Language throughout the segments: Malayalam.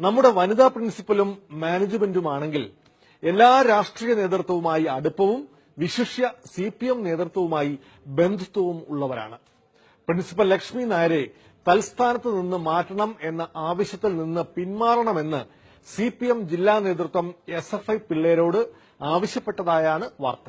നമ്മുടെ വനിതാ പ്രിൻസിപ്പലും മാനേജ്മെന്റുമാണെങ്കിൽ എല്ലാ രാഷ്ട്രീയ നേതൃത്വവുമായി അടുപ്പവും വിശിഷ്യ സി പി എം നേതൃത്വവുമായി ബന്ധുത്വവും ഉള്ളവരാണ്. പ്രിൻസിപ്പൽ ലക്ഷ്മി നായരെ തൽസ്ഥാനത്ത് നിന്ന് മാറ്റണം എന്ന ആവശ്യത്തിൽ നിന്ന് പിന്മാറണമെന്ന് സി പി എം ജില്ലാ നേതൃത്വം എസ് എഫ് ഐ പിള്ളേരോട് ആവശ്യപ്പെട്ടതായാണ് വാർത്ത.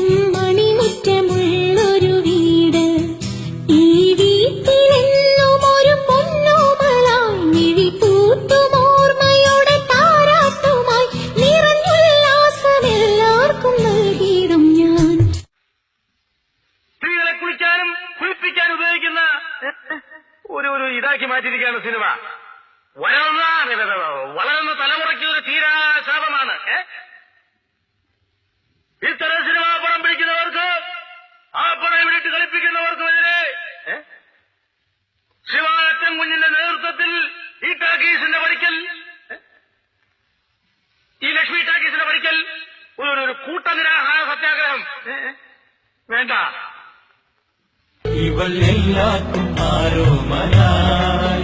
ഒരു ഇതാക്കി മാറ്റിയിരിക്കുകയാണ് സിനിമ. വളർന്ന വളരുന്ന തലമുറയ്ക്ക് ഒരു തീരാശാപമാണ്? ഇത്തരം സിനിമ പണം പിടിക്കുന്നവർക്ക് ആ പണം ഇവിടെ കളിപ്പിക്കുന്നവർക്കുമെതിരെ? ശിവാനത്തൻ കുഞ്ഞിന്റെ നേതൃത്വത്തിൽ ഈ ടാക്കീസിന്റെ പഠിക്കൽ ഈ ലക്ഷ്മി ടാക്കീസിന്റെ പഠിക്കൽ ഒരു കൂട്ടനിരാഹാര സത്യാഗ്രഹം. വേണ്ട. ഇവൾ എല്ലാവർക്കും ആരോമനായി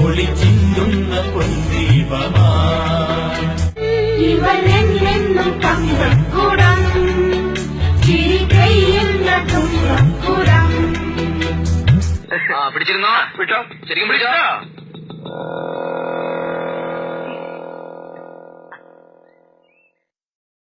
ഒളിച്ചിന്തുന്ന പൊന്തീപമായി തുമ്പക്കുടം ആ പിടിച്ചിരുന്നോ? വിട്ടോ ശരിക്കും പിടിച്ചോ?